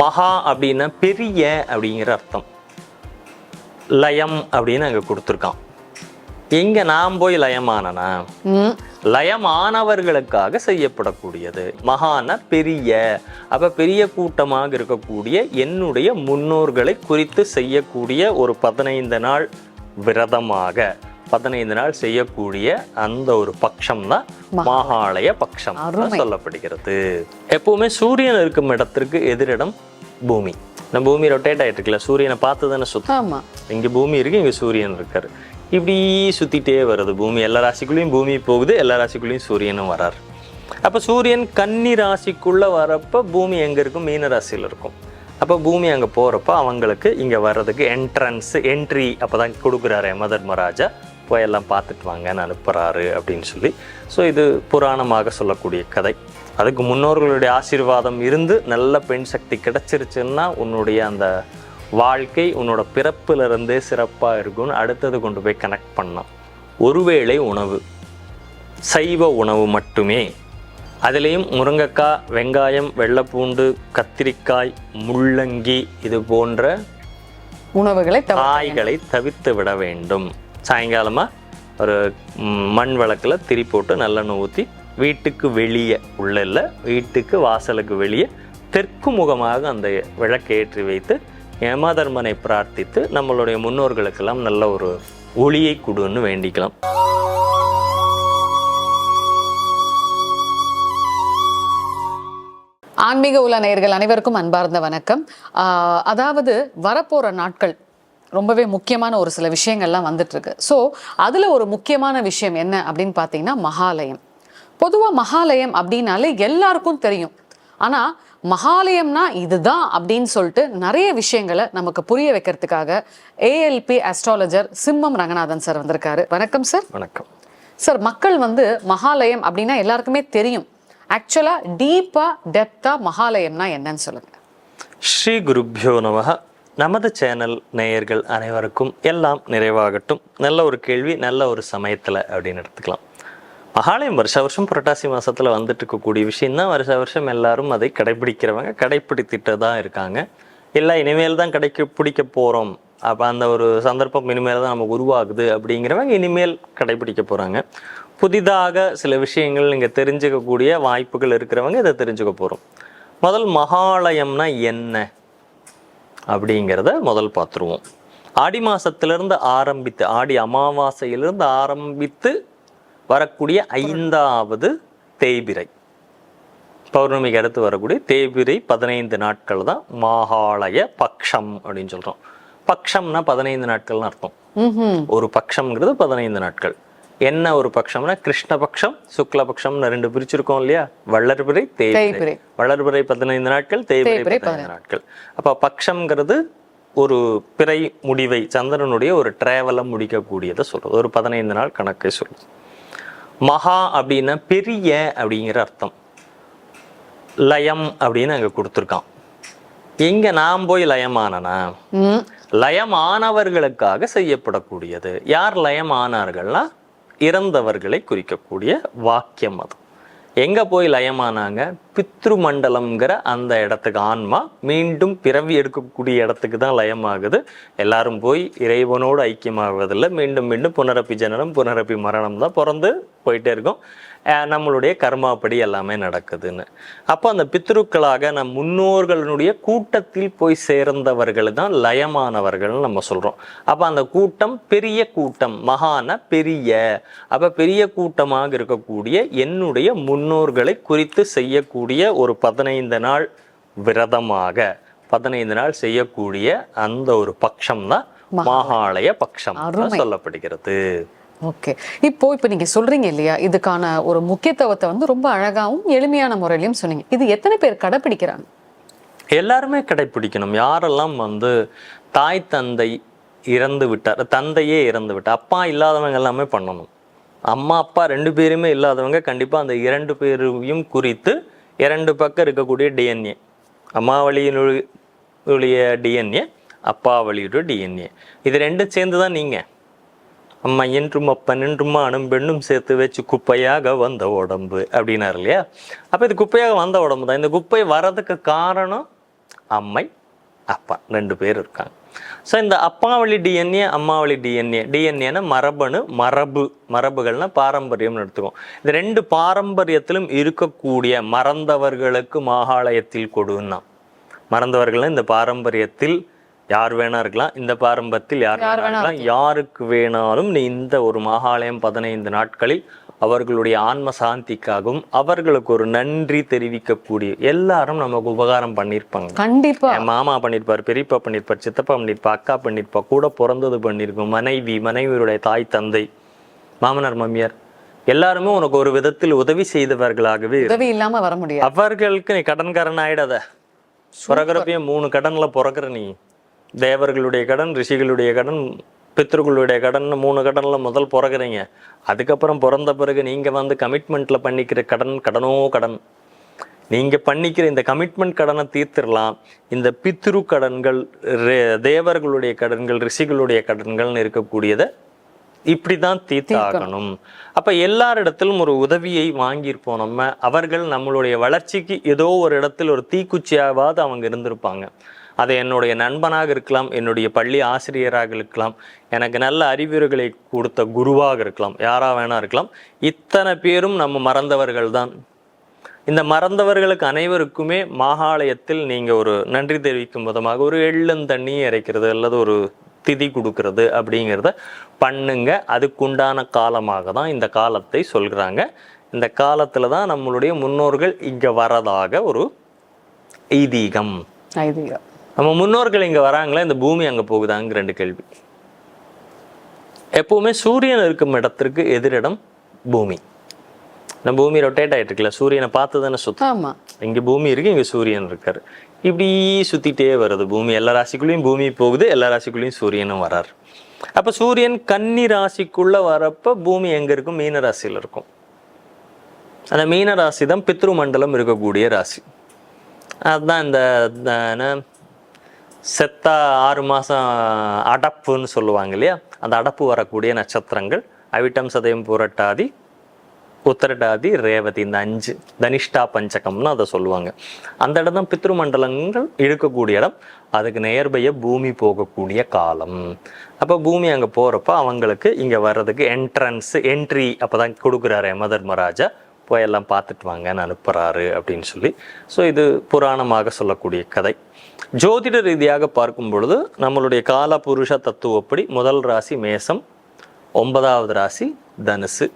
மகா அப்படின்னா பெரிய அப்படிங்கிற அர்த்தம். லயம் அப்படின்னு அங்கே கொடுத்துருக்கான். எங்க நான் போய் லயமானனா? லயமானவர்களுக்காக செய்யப்படக்கூடியது. மகான பெரிய. அப்ப பெரிய கூட்டமாக இருக்கக்கூடிய என்னுடைய முன்னோர்களை குறித்து செய்யக்கூடிய ஒரு பதினைந்து நாள் விரதமாக. பதினைந்து நாள் செய்யக்கூடிய அந்த ஒரு பட்சம் தான் மகாலய பட்சம். சொல்லப்படுகிறது. எப்பவுமே சூரியன் இருக்கும் இடத்திற்கு எதிரிடம் பூமி. நம்ம பூமி ரொட்டேட் ஆயிட்டு இருக்குல்ல சூரியனை பார்த்து தானே சுத்தம். இங்க பூமி இருக்கு இங்க சூரியன் இருக்காரு. இப்படி சுத்திட்டே வருது பூமி. எல்லா ராசிக்குள்ளேயும் பூமி போகுது எல்லா ராசிக்குள்ளேயும் சூரியனும் வராரு. அப்ப சூரியன் கன்னி ராசிக்குள்ள வரப்ப பூமி எங்க இருக்கும்? மீன ராசியில இருக்கும். அப்ப பூமி அங்க போறப்ப அவங்களுக்கு இங்க வர்றதுக்கு என்ட்ரன்ஸ் என்ட்ரி அப்பதான் கொடுக்குறாரு யமதர்மராஜா போய் எல்லாம் பார்த்துட்டு வாங்கன்னு அனுப்புறாரு அப்படின்னு சொல்லி. ஸோ இது புராணமாக சொல்லக்கூடிய கதை. அதுக்கு முன்னோர்களுடைய ஆசீர்வாதம் இருந்து நல்ல பெண் சக்தி கிடைச்சிருச்சுன்னா உன்னுடைய அந்த வாழ்க்கை உன்னோட பிறப்புல இருந்தே சிறப்பா இருக்கும்னு அடுத்தது கொண்டு போய் கனெக்ட் பண்ணலாம். ஒருவேளை உணவு சைவ உணவு மட்டுமே அதுலேயும் முருங்கைக்காய் வெங்காயம் வெள்ளைப்பூண்டு கத்திரிக்காய் முள்ளங்கி இது போன்ற உணவுகளை காய்களை தவிர்த்து விட வேண்டும். சாயங்காலமாக ஒரு மண் விளக்கில் திரி போட்டு நல்லெண்ணெய் ஊற்றி வீட்டுக்கு வெளியே உள்ள இல்லை வீட்டுக்கு வாசலுக்கு வெளியே தெற்கு முகமாக அந்த விளக்கேற்றி வைத்து ஏமாதர்மனை பிரார்த்தித்து நம்மளுடைய முன்னோர்களுக்கெல்லாம் நல்ல ஒரு ஒளியை கொடுன்னு வேண்டிக்கலாம். ஆன்மீக உள்ள நேயர்கள் அனைவருக்கும் அன்பார்ந்த வணக்கம். அதாவது வரப்போகிற நாட்கள் ரொம்பவே முக்கியமான ஒரு சில விஷயங்கள்லாம் வந்துட்டு இருக்கு ஸோ அதுல ஒரு முக்கியமான விஷயம் என்ன அப்படின்னு பார்த்தீங்கன்னா மகாலயம். பொதுவா மகாலயம் அப்படின்னாலே எல்லாருக்கும் தெரியும். ஆனா மகாலயம்னா இதுதான் அப்படின்னு சொல்லிட்டு நிறைய விஷயங்களை நமக்கு புரிய வைக்கிறதுக்காக ஏஎல்பி அஸ்ட்ராலஜர் சிம்மம் ரங்கநாதன் சார் வந்திருக்காரு. வணக்கம் சார் வணக்கம். சார் மக்கள் வந்து மகாலயம் அப்படின்னா எல்லாருக்குமே தெரியும். ஆக்சுவலா டீப்பா டெப்தா மகாலயம்னா என்னன்னு சொல்லுங்க. ஸ்ரீ குருப்யோ நமக நமது சேனல் நேயர்கள் அனைவருக்கும் எல்லாம் நிறைவாகட்டும். நல்ல ஒரு கேள்வி நல்ல ஒரு சமயத்தில் அப்படின்னு எடுத்துக்கலாம். மகாலயம் வருஷ வருஷம் புரட்டாசி மாதத்தில் வந்துட்டு இருக்கக்கூடிய விஷயம் தான் வருஷ வருஷம் எல்லாரும் அதை கடைபிடிக்கிறவங்க கடைப்பிடித்திட்டு தான் இருக்காங்க. இல்லை இனிமேல் தான் கடைக்கு பிடிக்க போகிறோம் அப்போ அந்த ஒரு சந்தர்ப்பம் இனிமேல் தான் நமக்கு உருவாகுது அப்படிங்கிறவங்க இனிமேல் கடைபிடிக்க போகிறாங்க புதிதாக சில விஷயங்கள் நீங்கள் தெரிஞ்சுக்கக்கூடிய வாய்ப்புகள் இருக்கிறவங்க இதை தெரிஞ்சுக்க போகிறோம் முதல் மகாலயம்னா என்ன? அப்படிங்கிறத முதல் பார்த்துருவோம். ஆடி மாசத்திலிருந்து ஆரம்பித்து ஆடி அமாவாசையிலிருந்து ஆரம்பித்து வரக்கூடிய ஐந்தாவது தேய்பிறை பௌர்ணமிக்கு அடுத்து வரக்கூடிய தேய்பிறை பதினைந்து நாட்கள் தான் மகாலய பக்ஷம் அப்படின்னு சொல்றோம். பக்ஷம்னா பதினைந்து நாட்கள்னு அர்த்தம். ஒரு பக்ஷம்ங்கிறது பதினைந்து நாட்கள். என்ன ஒரு பட்சம்னா கிருஷ்ணபக்ஷம் சுக்லபக்ஷம்னு ரெண்டு பிரிச்சிருக்கோம் இல்லையா? வளர்பிறை தேய்பிறை. வளர்பிறை பதினைந்து நாட்கள் தேய்பிறை பதினைந்து நாட்கள். அப்ப பக்ஷம்ங்கிறது ஒரு பிறை முடிவை சந்திரனுடைய ஒரு டிராவலை முடிக்கக்கூடியதை சொல்றது. ஒரு பதினைந்து நாள் கணக்கை சொல்லுது மகா அப்படின்னா பெரிய அப்படிங்கிற அர்த்தம். லயம் அப்படின்னு அங்க கொடுத்துருக்கான். எங்க நான் போய் லயமானனா. லயமானவர்களுக்காக செய்யப்படக்கூடியது. யார் லயமானார்கள்னா இறந்தவர்களை குறிக்கக்கூடிய வாக்கியம் அது. எங்கே போய் லயமானாங்க? பித்ரு மண்டலம்ங்கிற அந்த இடத்துக்கு ஆன்மா மீண்டும் பிறவி எடுக்கக்கூடிய இடத்துக்கு தான் லயமாகுது. எல்லாரும் போய் இறைவனோடு ஐக்கியமாகுவதில்லை மீண்டும் மீண்டும் புனரப்பி ஜனனம் புனரப்பி மரணம் தான் பிறந்து போயிட்டே இருக்கும். நம்மளுடைய கர்மாப்படி எல்லாமே நடக்குதுன்னு. அப்போ அந்த பித்ருக்களாக நம் முன்னோர்களுடைய கூட்டத்தில் போய் சேர்ந்தவர்கள் தான் லயமானவர்கள்னு நம்ம சொல்றோம். அப்போ அந்த கூட்டம் பெரிய கூட்டம் மகான பெரிய. அப்ப பெரிய கூட்டமாக இருக்கக்கூடிய என்னுடைய முன்னோர்களை குறித்து செய்யக்கூடிய ஒரு பதினைந்து நாள் விரதமாக பதினைந்து நாள் செய்யக்கூடிய அந்த ஒரு பட்சம் தான் மகாலய பட்சம். சொல்லப்படுகிறது. ஓகே. இப்போ இப்போ நீங்க சொல்றீங்க இல்லையா இதுக்கான ஒரு முக்கியத்துவத்தை வந்து ரொம்ப அழகாகவும் எளிமையான முறையிலையும் சொன்னீங்க. இது எத்தனை பேர் கடைப்பிடிக்கிறாங்க? எல்லாருமே கடைப்பிடிக்கணும். யாரெல்லாம் வந்து தாய் தந்தை இறந்து விட்டார் தந்தையே இறந்து விட்டார் அப்பா இல்லாதவங்க எல்லாமே பண்ணணும். அம்மா அப்பா ரெண்டு பேருமே இல்லாதவங்க கண்டிப்பாக அந்த இரண்டு பேரையும் குறித்து இரண்டு பக்கம் இருக்கக்கூடிய டிஎன்ஏ அம்மா வழியினுடைய டிஎன்ஏ அப்பா வழியுடைய டிஎன்ஏ இது ரெண்டும் சேர்ந்து தான் நீங்கள் அம்மா என்றும் அப்பன் என்றும் ஆணும் பெண்ணும் சேர்த்து வச்சு குப்பையாக வந்த உடம்பு அப்படின்னாரு இல்லையா? அப்போ இது குப்பையாக வந்த உடம்பு தான். இந்த குப்பை வரதுக்கு காரணம் அம்மை அப்பா ரெண்டு பேர் இருக்காங்க. ஸோ இந்த அப்பாவளி டிஎன்ஏ அம்மாவளி டிஎன்ஏ டிஎன்ஏன்னா மரபணு மரபு மரபுகள்னா பாரம்பரியம்னு எடுத்துக்கோம் இந்த ரெண்டு பாரம்பரியத்திலும் இருக்கக்கூடிய மறந்தவர்களுக்கு மாகாலயத்தில் கொடுன்னா மறந்தவர்கள் இந்த பாரம்பரியத்தில் யார் வேணா இருக்கலாம். இந்த பாரம்பரியத்தில் யார் வேணா இருக்கலாம். யாருக்கு வேணாலும் நீ இந்த ஒரு மகாலயம் பதினைந்து நாட்களில் அவர்களுடைய ஆன்ம சாந்திக்காகவும் அவர்களுக்கு ஒரு நன்றி தெரிவிக்கக்கூடிய எல்லாரும் நமக்கு உபகாரம் பண்ணியிருப்பாங்க. கண்டிப்பா. என் மாமா பண்ணியிருப்பார் பெரியப்பா பண்ணியிருப்பார் சித்தப்பா பண்ணியிருப்பா அக்கா பண்ணியிருப்பா கூட பிறந்தது பண்ணியிருக்கும் மனைவி மனைவியுடைய தாய் தந்தை மாமனார் மாமியார். எல்லாருமே உனக்கு ஒரு விதத்தில் உதவி செய்தவர்களாகவே. உதவி இல்லாம வர முடியாது. அவர்களுக்கு நீ கடன்காரன் ஆயிடாத. பிறகுறப்பயே மூணு கடன்ல பிறக்கிற நீ. தேவர்களுடைய கடன் ரிஷிகளுடைய கடன் பித்தர்களுடைய கடன் மூணு கடனில் முதல் பிறகுறீங்க அதுக்கப்புறம் பிறந்த பிறகு நீங்க வந்து கமிட்மெண்ட்ல பண்ணிக்கிற கடன் கடனோ கடன். நீங்க பண்ணிக்கிற இந்த கமிட்மெண்ட் கடனை தீர்த்திடலாம். இந்த பித்ரு கடன்கள் தேவர்களுடைய கடன்கள் ரிஷிகளுடைய கடன்கள்னு இருக்கக்கூடியதை இப்படிதான் தீர்த்தாகணும். அப்ப எல்லாரிடத்திலும் ஒரு உதவியை வாங்கியிருப்போம் நம்ம. அவர்கள் நம்மளுடைய வளர்ச்சிக்கு ஏதோ ஒரு இடத்தில் ஒரு தீக்குச்சியாவது அவங்க இருந்திருப்பாங்க. அது என்னுடைய நண்பனாக இருக்கலாம் என்னுடைய பள்ளி ஆசிரியராக இருக்கலாம் எனக்கு நல்ல அறிவுரைகளை கொடுத்த குருவாக இருக்கலாம் யாராக வேணா இருக்கலாம். இத்தனை பேரும் நம்ம மறந்தவர்கள் தான். இந்த மறந்தவர்களுக்கு அனைவருக்குமே மாகாளயத்தில் நீங்கள் ஒரு நன்றி தெரிவிக்கும் விதமாக ஒரு எள்ளுந்தண்ணியை இறைக்கிறது அல்லது ஒரு திதி கொடுக்கறது அப்படிங்கிறத பண்ணுங்க. அதுக்குண்டான காலமாக தான் இந்த காலத்தை சொல்கிறாங்க இந்த காலத்தில் தான் நம்மளுடைய முன்னோர்கள் இங்கே வரதாக ஒரு ஐதீகம். ஐதீகம். நம்ம முன்னோர்கள் இங்க வராங்களா இந்த பூமி அங்க போகுதாங்க ரெண்டு கேள்வி. எப்பவுமே சூரியன் இருக்கும் இடத்திற்கு எதிரிடம் பூமி. நம்ம பூமி ரொட்டேட் ஆயிட்டு இருக்குல்ல சூரியனை பார்த்து தானே சுத்தம் இங்க பூமி இருக்கு இங்க சூரியன் இருக்காரு. இப்படி சுத்திட்டே வருது பூமி. எல்லா ராசிக்குள்ளேயும் பூமி போகுது எல்லா ராசிக்குள்ளேயும் சூரியனும் வராரு. அப்ப சூரியன் கன்னி ராசிக்குள்ள வரப்ப பூமி எங்க இருக்கும்? மீன ராசியில இருக்கும். அந்த மீன ராசி தான் பித்ரு மண்டலம் இருக்கக்கூடிய ராசி. அதுதான் இந்த செத்தா ஆறு மாதம் அடப்புன்னு சொல்லுவாங்க இல்லையா அந்த அடப்பு வரக்கூடிய நட்சத்திரங்கள் அவிட்டம் சதயம் புரட்டாதி உத்தரடாதி ரேவதி இந்த அஞ்சு தனிஷ்டா பஞ்சகம்னு அதை சொல்லுவாங்க. அந்த இடம் தான் பித்ருமண்டலங்கள் இருக்கக்கூடிய இடம். அதுக்கு நேர்பைய பூமி போகக்கூடிய காலம். அப்போ பூமி அங்கே போகிறப்ப அவங்களுக்கு இங்கே வர்றதுக்கு என்ட்ரன்ஸ் என்ட்ரி அப்போ தான் கொடுக்குறாரு யமதர்மராஜா போய் எல்லாம் பார்த்துட்டு வாங்கன்னு அனுப்புகிறாரு அப்படின்னு சொல்லி. ஸோ இது புராணமாக சொல்லக்கூடிய கதை. ஜோதிட ரீதியாக பார்க்கும் பொழுது நம்மளுடைய கால புருஷ தத்துவப்படி முதல் ராசி மேசம் ஒன்பதாவது ராசி தனுசு.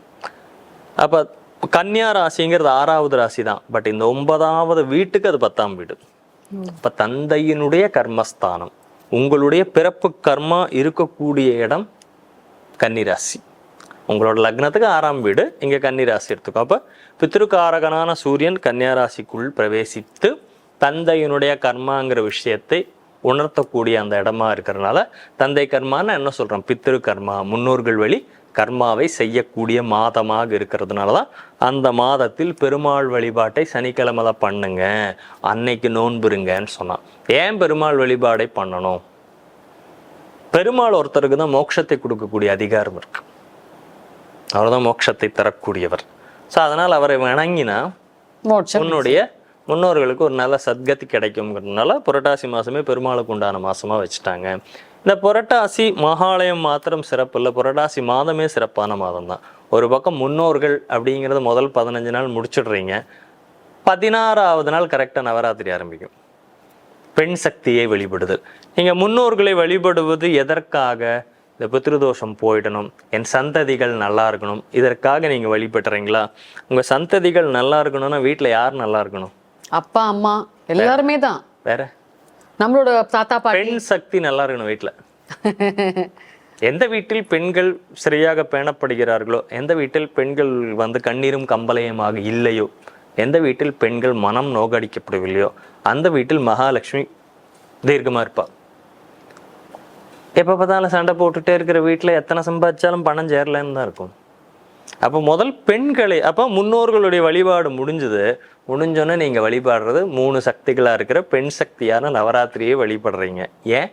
அப்போ கன்னியா ராசிங்கிறது ஆறாவது ராசி தான். பட் இந்த ஒன்பதாவது வீட்டுக்கு அது பத்தாம் வீடு. இப்போ தந்தையினுடைய கர்மஸ்தானம். உங்களுடைய பிறப்பு கர்மா இருக்கக்கூடிய இடம் கன்னிராசி உங்களோட லக்னத்துக்கு ஆறாம் வீடு இங்கே கன்னிராசி எடுத்துக்கோ. அப்போ பித்ருக்காரகனான சூரியன் கன்னியா ராசிக்குள் பிரவேசித்து தந்தையினுடைய கர்மாங்கிற விஷயத்தை உணர்த்தக்கூடிய அந்த இடமா இருக்கிறதுனால தந்தை கர்மான்னு என்ன சொல்றோம்? பித்ரு கர்மா முன்னோர்கள் வழி கர்மாவை செய்யக்கூடிய மாதமாக இருக்கிறதுனால தான் அந்த மாதத்தில் பெருமாள் வழிபாட்டை சனிக்கிழமை தான் பண்ணுங்க. அன்னைக்கு நோன்புருங்கன்னு சொன்னான். ஏன் பெருமாள் வழிபாடை பண்ணணும்? பெருமாள் ஒருத்தருக்கு தான் மோட்சத்தை கொடுக்கக்கூடிய அதிகாரம் இருக்கு. அவர் தான் மோட்சத்தை தரக்கூடியவர். ஸோ அதனால் அவரை வணங்கினா உன்னுடைய முன்னோர்களுக்கு ஒரு நல்ல சத்கதி கிடைக்குங்கிறதுனால புரட்டாசி மாதமே பெருமாளுக்கு உண்டான மாதமாக வச்சுட்டாங்க. இந்த புரட்டாசி மகாலயம் மாத்திரம் சிறப்பு இல்லை புரட்டாசி மாதமே சிறப்பான மாதம் தான் ஒரு பக்கம் முன்னோர்கள் அப்படிங்கிறது முதல் பதினஞ்சு நாள் முடிச்சிடுறீங்க. பதினாறாவது நாள் கரெக்டாக நவராத்திரி ஆரம்பிக்கும். பெண் சக்தியை வழிபடுதல் நீங்கள் முன்னோர்களை வழிபடுவது எதற்காக? இந்த பித்ருதோஷம் போயிடணும். என் சந்ததிகள் நல்லா இருக்கணும். இதற்காக நீங்கள் வழிபடுறீங்களா? உங்கள் சந்ததிகள் நல்லா இருக்கணும்னா வீட்டில் யார் நல்லா இருக்கணும்? அப்பா அம்மா எல்லாருமே தான். வேற? நம்மளோட தாத்தா பாட்டி. பெண் சக்தி நல்லா இருக்கணும் வீட்ல. எந்த வீட்டில் பெண்கள் சரியாக பேணப்படுகிறார்களோ எந்த வீட்டில் பெண்கள் வந்து கண்ணீரும் கம்பளையுமாக இல்லையோ எந்த வீட்டில் பெண்கள் மனம் நோகடிக்கப்படவில்லையோ அந்த வீட்டில் மகாலட்சுமி தீர்க்கமா இருப்பா. எப்போ பார்த்தாலும் சண்டை போட்டுட்டே இருக்கிற வீட்டில் எத்தனை சம்பாதிச்சாலும் பணம் சேரலன்னு தான் இருக்கும். அப்போ முதல் பெண்களை அப்போ முன்னோர்களுடைய வழிபாடு முடிஞ்சது. முடிஞ்சோன்னே நீங்கள் வழிபாடுறது மூணு சக்திகளாக இருக்கிற பெண் சக்தியான நவராத்திரியை வழிபடுறீங்க. ஏன்?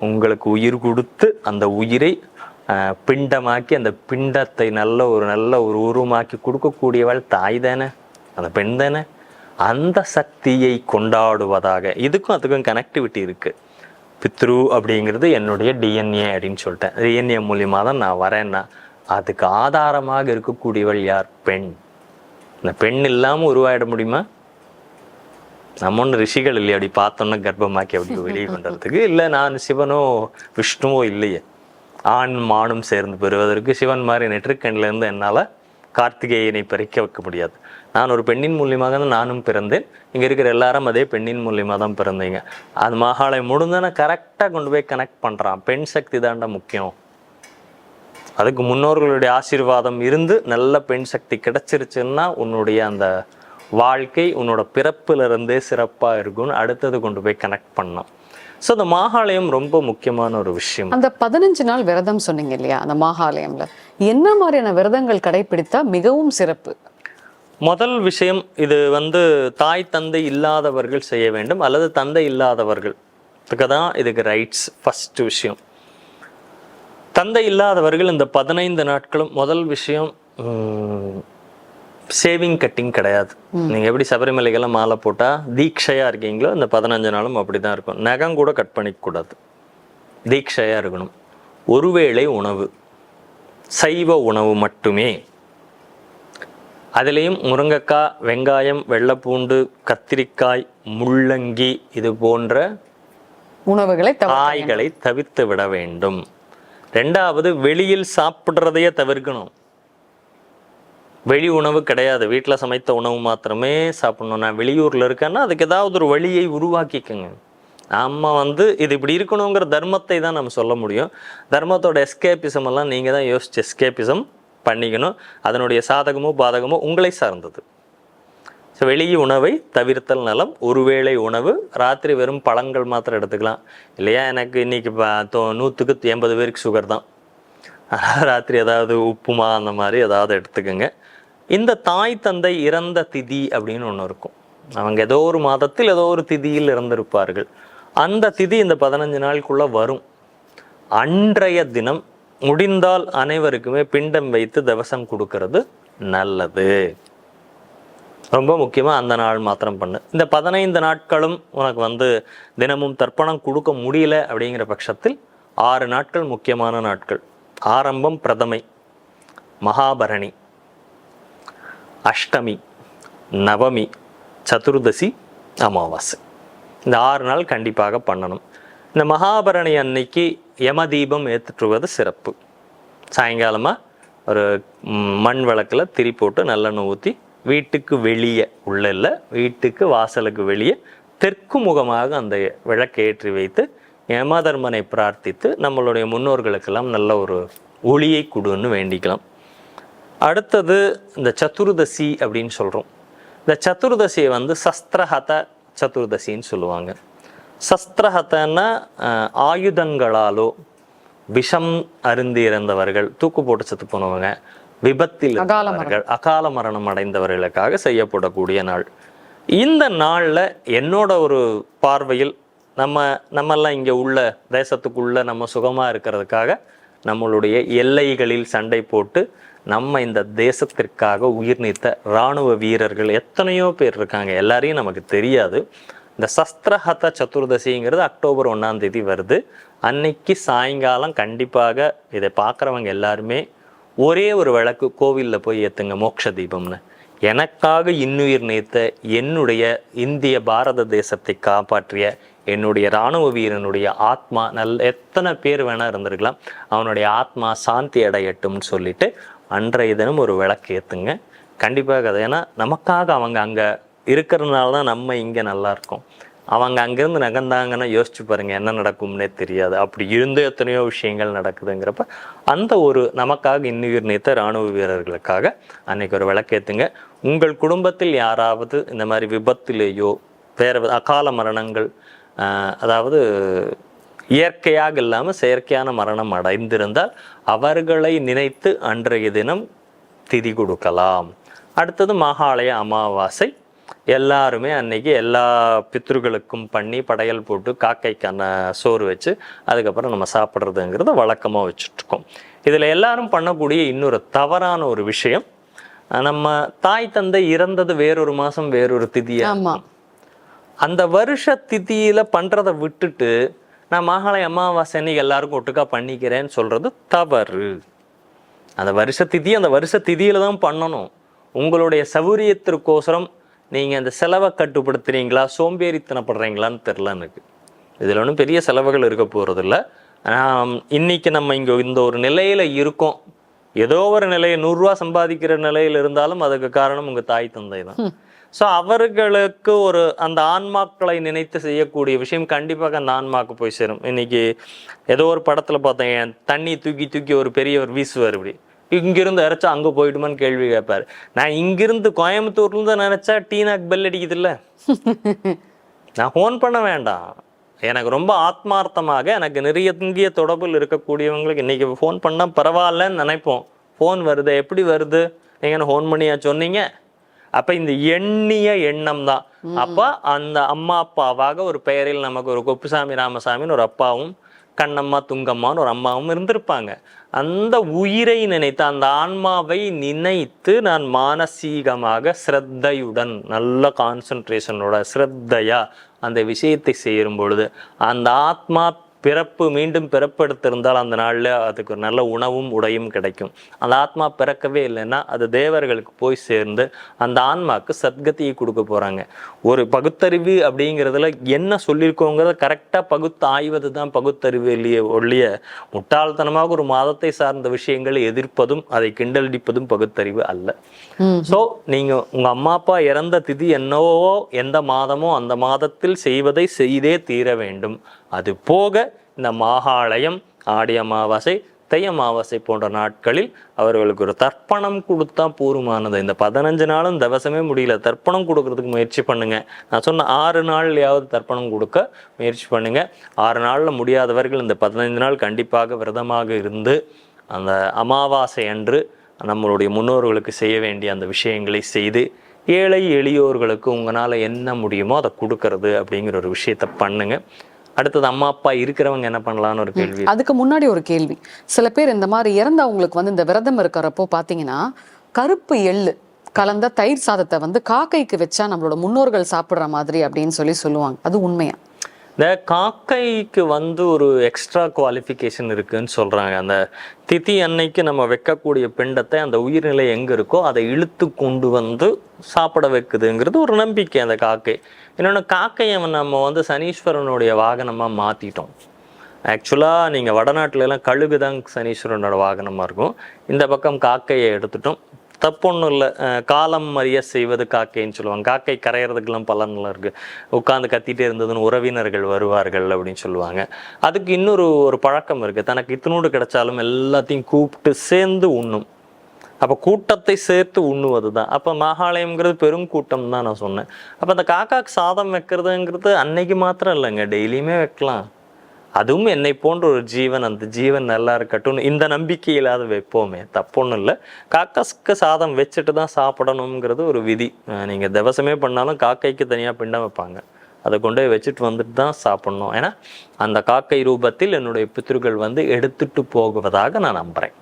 உங்களுக்கு உயிர் கொடுத்து அந்த உயிரை பிண்டமாக்கி அந்த பிண்டத்தை நல்ல ஒரு நல்ல ஒரு உருவமாக்கி கொடுக்கக்கூடியவள் தாய் தானே? அந்த பெண் தானே? அந்த சக்தியை கொண்டாடுவதாக. இதுக்கும் அதுக்கும் கனெக்டிவிட்டி இருக்குது பித்ரு அப்படிங்கிறது என்னுடைய டிஎன்ஏ அப்படின்னு சொல்லிட்டேன். டிஎன்ஏ மூலியமாக தான் நான் வரேன்னா அதுக்கு ஆதாரமாக இருக்கக்கூடியவள் யார்? பெண். இந்த பெண் இல்லாமல் உருவாயிட முடியுமா? நம்ம ஒன்று ரிஷிகள் இல்லையா அப்படி பார்த்தோன்னா கர்ப்பமாக்கி அப்படி வெளியே பண்ணுறதுக்கு இல்லை நான் சிவனோ விஷ்ணுவோ இல்லையே. ஆண் மானும் சேர்ந்து பெறுவதற்கு சிவன் மாதிரி நெற்றுக்கண்ணில் இருந்து என்னால் கார்த்திகேயனை பறிக்க வைக்க முடியாது. நான் ஒரு பெண்ணின் மூலியமாக தான் நானும் பிறந்தேன். இங்கே இருக்கிற எல்லாரும் அதே பெண்ணின் மூலியமாக தான் பிறந்தீங்க. அது மகாலை முடிஞ்சனா கரெக்டாக கொண்டு போய் கனெக்ட் பண்ணுறான் பெண் சக்தி தாண்டா முக்கியம். அதுக்கு முன்னோர்களுடைய ஆசீர்வாதம் இருந்து நல்ல பெண் சக்தி கிடைச்சிருச்சுன்னா உன்னுடைய அந்த வாழ்க்கை உன்னோட பிறப்புல இருந்தே சிறப்பா இருக்கும்னு அடுத்தது கொண்டு போய் கனெக்ட் பண்ணலாம் ஸோ அந்த மாகாளயம் ரொம்ப முக்கியமான ஒரு விஷயம். அந்த பதினஞ்சு நாள் விரதம் சொன்னீங்க இல்லையா அந்த மாகாலயம்ல என்ன மாதிரியான விரதங்கள் கடைபிடித்தா மிகவும் சிறப்பு? முதல் விஷயம் இது வந்து தாய் தந்தை இல்லாதவர்கள் செய்ய வேண்டும் அல்லது தந்தை இல்லாதவர்கள். தான் இதுக்கு ரைட்ஸ் ஃபர்ஸ்ட் விஷயம். தந்தை இல்லாதவர்கள் இந்த பதினைந்து நாட்களும் முதல் விஷயம் சேவிங் கட்டிங் கிடையாது. நீங்க எப்படி சபரிமலைக்கெல்லாம் மாலை போட்டா தீட்சையா இருக்கீங்களோ இந்த பதினஞ்சு நாளும் அப்படிதான் இருக்கும். நகம் கூட கட் பண்ணிக்க கூடாது தீட்சையா இருக்கணும். ஒருவேளை உணவு சைவ உணவு மட்டுமே. அதுலேயும் முருங்கைக்காய் வெங்காயம் வெள்ளைப்பூண்டு கத்திரிக்காய் முள்ளங்கி இது போன்ற உணவுகளை காய்களை தவிர்த்து விட வேண்டும். ரெண்டாவது வெளியில் சாப்பிட்றதையே தவிர்க்கணும். வெளி உணவு கிடையாது. வீட்டில் சமைத்த உணவு மாத்திரமே சாப்பிடணும். நான் வெளியூரில் இருக்கேன்னா அதுக்கு ஏதாவது ஒரு வழியை உருவாக்கிக்கோங்க. நம்ம வந்து இது இப்படி இருக்கணுங்கிற தர்மத்தை தான் நம்ம சொல்ல முடியும். தர்மத்தோட எஸ்கேபிசம் எல்லாம் நீங்கள் தான் யோசிச்சு எஸ்கேபிசம் பண்ணிக்கணும். அதனுடைய சாதகமோ பாதகமோ உங்களை சார்ந்தது. ஸோ வெளிய உணவை தவிர்த்தல் நலம் ஒருவேளை உணவு ராத்திரி வெறும் பழங்கள் மாத்திரம் எடுத்துக்கலாம். இல்லையா? எனக்கு இன்றைக்கி ப- தொ- நூற்றுக்கு எண்பது பேருக்கு சுகர் தான். ராத்திரி ஏதாவது உப்புமா அந்த மாதிரி ஏதாவது எடுத்துக்கோங்க. இந்த தாய் தந்தை இறந்த திதி அப்படின்னு ஒன்று இருக்கும். அவங்க ஏதோ ஒரு மாதத்தில் ஏதோ ஒரு திதியில் இறந்திருப்பார்கள். அந்த திதி இந்த பதினஞ்சு நாளுக்குள்ளே வரும். அன்றைய தினம் முடிந்தால் அனைவருக்குமே பிண்டம் வைத்து தவசம் கொடுக்கறது நல்லது. ரொம்ப முக்கியமாக அந்த நாள் மாத்திரம் பண்ணு. இந்த பதினைந்து நாட்களும் உனக்கு வந்து தினமும் தர்ப்பணம் கொடுக்க முடியல அப்படிங்கிற பட்சத்தில் ஆறு நாட்கள் முக்கியமான நாட்கள். ஆரம்பம் பிரதமை மகாபரணி அஷ்டமி நவமி சதுர்தசி அமாவாசை. இந்த ஆறு நாள் கண்டிப்பாக பண்ணணும். இந்த மகாபரணி அன்னைக்கு யம தீபம் சிறப்பு. சாயங்காலமாக ஒரு மண் விளக்கில் திரி போட்டு நல்லெண்ணெய் ஊற்றி வீட்டுக்கு வெளியே உள்ள இல்லை வீட்டுக்கு வாசலுக்கு வெளியே தெற்கு முகமாக அந்த விளக்கை ஏற்றி வைத்து யமதர்மனை பிரார்த்தித்து நம்மளுடைய முன்னோர்களுக்கெல்லாம் நல்ல ஒரு ஒளியை கொடுன்னு வேண்டிக்கலாம். அடுத்தது இந்த சதுர்தசி அப்படின்னு சொல்கிறோம் இந்த சதுர்தசியை வந்து சஸ்திரஹத சதுர்தசின்னு சொல்லுவாங்க. சஸ்திரஹத்தன்னா ஆயுதங்களாலோ விஷம் அருந்தி இறந்தவர்கள் தூக்கு போட்டு செத்து போனவங்க விபத்தில் அகால மரணம். அடைந்தவர்களுக்காக செய்யப்படக்கூடிய நாள். இந்த நாள்ல என்னோட ஒரு பார்வையில் நம்ம நம்மெல்லாம் இங்க உள்ள தேசத்துக்குள்ள நம்ம சுகமா இருக்கிறதுக்காக நம்மளுடைய எல்லைகளில் சண்டை போட்டு நம்ம இந்த தேசத்திற்காக உயிர் நீத்த இராணுவ வீரர்கள் எத்தனையோ பேர் இருக்காங்க. எல்லாரையும் நமக்கு தெரியாது. இந்த சஸ்திரஹத சதுர்தசிங்கிறது அக்டோபர் ஒண்ணாம் தேதி வருது. அன்னைக்கு சாயங்காலம் கண்டிப்பாக இதை பார்க்குறவங்க எல்லாருமே ஒரே ஒரு விளக்கு கோவிலில் போய் ஏற்றுங்க மோக்ஷ தீபம்னு. எனக்காக இன்னுயிர் நீத்த என்னுடைய இந்திய பாரத தேசத்தை காப்பாற்றிய என்னுடைய இராணுவ வீரனுடைய ஆத்மா நல்ல எத்தனை பேர் வேணால் இருந்திருக்கலாம். அவனுடைய ஆத்மா சாந்தி அடையட்டும்னு சொல்லிட்டு அன்றைய தினம் ஒரு விளக்கு ஏற்றுங்க கண்டிப்பாக அது ஏன்னா நமக்காக அவங்க அங்கே இருக்கிறதுனால தான் நம்ம இங்கே நல்லா இருக்கோம். அவங்க அங்கேருந்து நகர்ந்தாங்கன்னா யோசிச்சு பாருங்க என்ன நடக்கும்னே தெரியாது. அப்படி இருந்து எத்தனையோ விஷயங்கள் நடக்குதுங்கிறப்ப அந்த ஒரு நமக்காக இன்னுயிர் நீத்த இராணுவ வீரர்களுக்காக அன்னைக்கு ஒரு விளக்கேத்துங்க உங்கள் குடும்பத்தில் யாராவது இந்த மாதிரி விபத்திலேயோ வேற அகால மரணங்கள் அதாவது இயற்கையாக இல்லாமல் செயற்கையான மரணம் அடைந்திருந்தால் அவர்களை நினைத்து அன்றைய தினம் திதி கொடுக்கலாம். அடுத்தது மகாலய அமாவாசை. எல்லாருமே அன்னைக்கு எல்லா பித்ருக்களுக்கும் பண்ணி படையல் போட்டு காக்கைக்கான சோறு வச்சு அதுக்கப்புறம் நம்ம சாப்பிட்றதுங்கிறத வழக்கமாக வச்சுட்ருக்கோம். இதில் எல்லாரும் பண்ணக்கூடிய இன்னொரு தவறான ஒரு விஷயம் நம்ம தாய் தந்தை இறந்தது வேறொரு மாசம் வேறொரு திதியா? ஆமா. அந்த வருஷ திதியில பண்றதை விட்டுட்டு நான் மாகாளை அமாவாசை அன்னைக்கு எல்லாருக்கும் ஒட்டுக்கா பண்ணிக்கிறேன்னு சொல்றது தவறு. அந்த வருஷ திதி அந்த வருஷ திதியில தான் பண்ணணும். உங்களுடைய சௌரியத்திற்கோசரம் நீங்க அந்த செலவை கட்டுப்படுத்துறீங்களா? சோம்பேறித்தனப்படுறீங்களான்னு தெரில எனக்கு. இதுல ஒன்றும் பெரிய செலவுகள் இருக்க போறதில்ல. ஆம், இன்னைக்கு நம்ம இங்க இந்த ஒரு நிலையில இருக்கோம். ஏதோ ஒரு நிலையை நூறுரூவா சம்பாதிக்கிற நிலையில இருந்தாலும் அதுக்கு காரணம் உங்க தாய் தந்தை தான். ஸோ அவர்களுக்கு ஒரு அந்த ஆன்மாக்களை நினைத்து செய்யக்கூடிய விஷயம் கண்டிப்பாக அந்த ஆன்மாக்கு போய் சேரும். இன்னைக்கு ஏதோ ஒரு படத்துல பார்த்தேன் தண்ணி தூக்கி தூக்கி ஒரு பெரியவர் வீசுவார் இப்படி. இங்கிருந்து இறைச்சா அங்க போயிடுமான்னு கேள்வி கேட்பாரு. நான் இங்கிருந்து கோயம்புத்தூர்ல இருந்து நினைச்சா டீனாக் பெல் அடிக்குது இல்ல நான் ஃபோன் பண்ண வேண்டாம். எனக்கு ரொம்ப ஆத்மார்த்தமாக எனக்கு நெருங்கிய தொடர்பில் இருக்கக்கூடியவங்களுக்கு இன்னைக்கு ஃபோன் பண்ணால் பரவாயில்லன்னு நினைப்போம். ஃபோன் வருது? எப்படி வருது? நீங்க என்ன ஃபோன் பண்ணியா சொன்னீங்க? அப்ப இந்த எண்ணிய எண்ணம் தான். அப்ப அந்த அம்மா அப்பாவாக ஒரு பெயரில் நமக்கு ஒரு கொப்புசாமி ராமசாமின்னு ஒரு அப்பாவும் கண்ணம்மா துங்கம்மான்னு ஒரு அம்மாவும் இருந்திருப்பாங்க. அந்த உயிரை நினைத்து அந்த ஆன்மாவை நினைத்து நான் மானசீகமாக ஸ்ரத்தையுடன் நல்ல கான்சன்ட்ரேஷனோட ஸ்ரத்தையா அந்த விஷயத்தை செய்யும் பொழுது அந்த ஆத்மா பிறப்பு மீண்டும் பிறப்பெடுத்திருந்தால் அந்த நாள்ல அதுக்கு ஒரு நல்ல உணவும் உடையும் கிடைக்கும். அந்த ஆத்மா பிறக்கவே இல்லைன்னா அது தேவர்களுக்கு போய் சேர்ந்து அந்த ஆன்மாக்கு சத்கதியை கொடுக்க போறாங்க. ஒரு பகுத்தறிவு அப்படிங்கிறதுல என்ன சொல்லியிருக்கோங்கிறத கரெக்டா பகுத்து ஆய்வது தான் பகுத்தறிவு இல்லையே ஒழிய முட்டாள்தனமாக ஒரு மாதத்தை சார்ந்த விஷயங்களை எதிர்ப்பதும் அதை கிண்டலடிப்பதும் பகுத்தறிவு அல்ல. ம். சோ நீங்க உங்க அம்மா அப்பா இறந்த திதி என்னவோ எந்த மாதமோ அந்த மாதத்தில் செய்வதை செய்தே தீர வேண்டும். அது போக இந்த மாகாலயம் ஆடி அமாவாசை தை அமாவாசை போன்ற நாட்களில் அவர்களுக்கு ஒரு தர்ப்பணம் கொடுத்தா போருமானது இந்த பதினஞ்சு நாளும் தவசமே முடியல. தர்ப்பணம் கொடுக்கறதுக்கு முயற்சி பண்ணுங்க. நான் சொன்ன ஆறு நாள்லையாவது தர்ப்பணம் கொடுக்க முயற்சி பண்ணுங்க. ஆறு நாளில் முடியாதவர்கள் இந்த பதினைந்து நாள் கண்டிப்பாக விரதமாக இருந்து அந்த அமாவாசை அன்று நம்மளுடைய முன்னோர்களுக்கு செய்ய வேண்டிய அந்த விஷயங்களை செய்து ஏழை எளியோர்களுக்கு உங்களால் என்ன முடியுமோ அதை கொடுக்கறது அப்படிங்கிற ஒரு விஷயத்தை பண்ணுங்க. அடுத்தது அம்மா அப்பா இருக்கிறவங்க என்ன பண்ணலாம்னு ஒரு கேள்வி. அதுக்கு முன்னாடி ஒரு கேள்வி. சில பேர் இந்த மாதிரி இறந்தவங்களுக்கு வந்து இந்த விரதம் இருக்கிறப்போ பார்த்தீங்கன்னா கருப்பு எள்ளு கலந்த தயிர் சாதத்தை வந்து காக்கைக்கு வச்சா நம்மளோட முன்னோர்கள் சாப்பிடுற மாதிரி அப்படின்னு சொல்லி சொல்லுவாங்க. அது உண்மையா? இந்த காக்கைக்கு வந்து ஒரு எக்ஸ்ட்ரா குவாலிஃபிகேஷன் இருக்குன்னு சொல்றாங்க. அந்த திதி அன்னைக்கு நம்ம வைக்கக்கூடிய பிண்டத்தை அந்த உயிர்நிலை எங்க இருக்கோ அதை இழுத்து கொண்டு வந்து சாப்பிட வைக்குதுங்கிறது ஒரு நம்பிக்கை அந்த காக்கை. இன்னொன்று காக்கையை நம்ம வந்து சனீஸ்வரனுடைய வாகனமாக மாற்றிட்டோம் ஆக்சுவலாக நீங்கள் வடநாட்டிலலாம் கழுகு தான் சனீஸ்வரனோட வாகனமாக இருக்கும். இந்த பக்கம் காக்கையை எடுத்துட்டோம். தப்பொன்றும் இல்லை காலம் அறிய செய்வது காக்கைன்னு சொல்லுவாங்க. காக்கை கரையிறதுக்கெல்லாம் பலன்லாம் இருக்குது உட்காந்து கத்திட்டே இருந்ததுன்னு உறவினர்கள் வருவார்கள் அப்படின்னு சொல்லுவாங்க. அதுக்கு இன்னொரு ஒரு பழக்கம் இருக்குது தனக்கு இத்தினோடு கிடைச்சாலும் எல்லாத்தையும் கூப்பிட்டு சேர்ந்து உண்ணும். அப்போ கூட்டத்தை சேர்த்து உண்ணுவது தான் அப்போ மாகாளயம்ங்கிறது பெரும் கூட்டம் தான் நான் சொன்னேன். அப்போ அந்த காக்காக்கு சாதம் வைக்கிறதுங்கிறது அன்னைக்கு மாத்திரம் இல்லைங்க. டெய்லியுமே வைக்கலாம். அதுவும் என்னை போன்ற ஒரு ஜீவன் அந்த ஜீவன் நல்லா இருக்கட்டும் இந்த நம்பிக்கையில்லாத வைப்போமே. தப்பொன்றும் இல்லை. காக்காஸ்க்கு சாதம் வச்சுட்டு தான் சாப்பிடணுங்கிறது ஒரு விதி. நீங்கள் நீங்க திவசமே பண்ணாலும் காக்கைக்கு தனியாக பிண்டம் வைப்பாங்க. அதை கொண்டு போய் வச்சுட்டு வந்துட்டு தான் சாப்பிடணும். ஏன்னா அந்த காக்கை ரூபத்தில் என்னுடைய பித்திருக்கள் வந்து எடுத்துட்டு போகுவதாக நான் நம்புறேன்.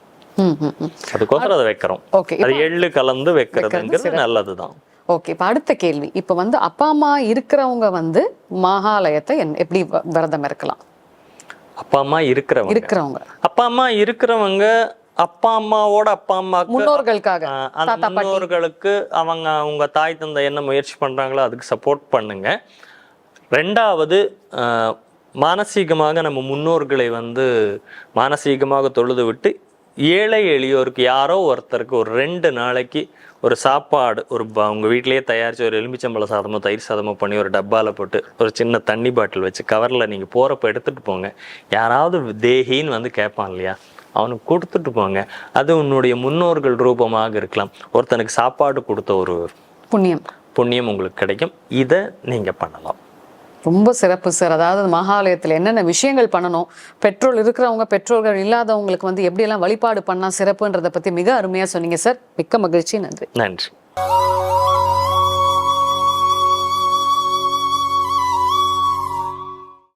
அதுக்கோசரம் அதை வைக்கிறோம். ஓகே. அது எள்ளு கலந்து வைக்கிறதுங்கிறது நல்லதுதான். ஓகே. இப்போ அடுத்த கேள்வி. இப்போ வந்து அப்பா அம்மா இருக்கிறவங்க வந்து மகாலயத்தை எப்படி விரதம் இருக்கலாம் அப்பா அம்மா இருக்கிறவங்க. இருக்கிறவங்க. அப்பா அம்மா இருக்கிறவங்க அப்பா அம்மாவோட அப்பா அம்மாக்கு முன்னோர்களுக்காக. முன்னோர்களுக்கு அவங்க உங்க தாய் தந்தை என்ன முயற்சி பண்றாங்களோ அதுக்கு சப்போர்ட் பண்ணுங்க. ரெண்டாவது மானசீகமாக நம்ம முன்னோர்களை வந்து மானசீகமாக தொழுது விட்டு ஏழை எளியோருக்கு யாரோ ஒருத்தருக்கு ஒரு ரெண்டு நாளைக்கு ஒரு சாப்பாடு ஒரு ப- உங்க வீட்டிலேயே தயாரிச்சு ஒரு எலுமிச்சம்பழ சாதமோ தயிர் சாதமோ பண்ணி ஒரு டப்பால போட்டு ஒரு சின்ன தண்ணி பாட்டில் வச்சு கவர்ல நீங்க போறப்ப எடுத்துட்டு போங்க. யாராவது தேகின்னு வந்து கேட்பான் இல்லையா? அவனுக்கு கொடுத்துட்டு போங்க. அது உன்னுடைய முன்னோர்கள் ரூபமாக இருக்கலாம். ஒருத்தனுக்கு சாப்பாடு கொடுத்த ஒரு புண்ணியம். புண்ணியம் உங்களுக்கு கிடைக்கும். இதை நீங்க பண்ணலாம். ரொம்ப சிறப்பு சார். அதாவது மகாலயத்தில் என்னென்ன விஷயங்கள் பண்ணணும் பெட்ரோல் இருக்கிறவங்க பெற்றோர்கள் இல்லாதவங்களுக்கு வந்து எப்படியெல்லாம் வழிபாடு பண்ணா சிறப்புன்றதை பத்தி மிக அருமையா சொன்னீங்க சார். மிக்க மகிழ்ச்சி. நன்றி. நன்றி.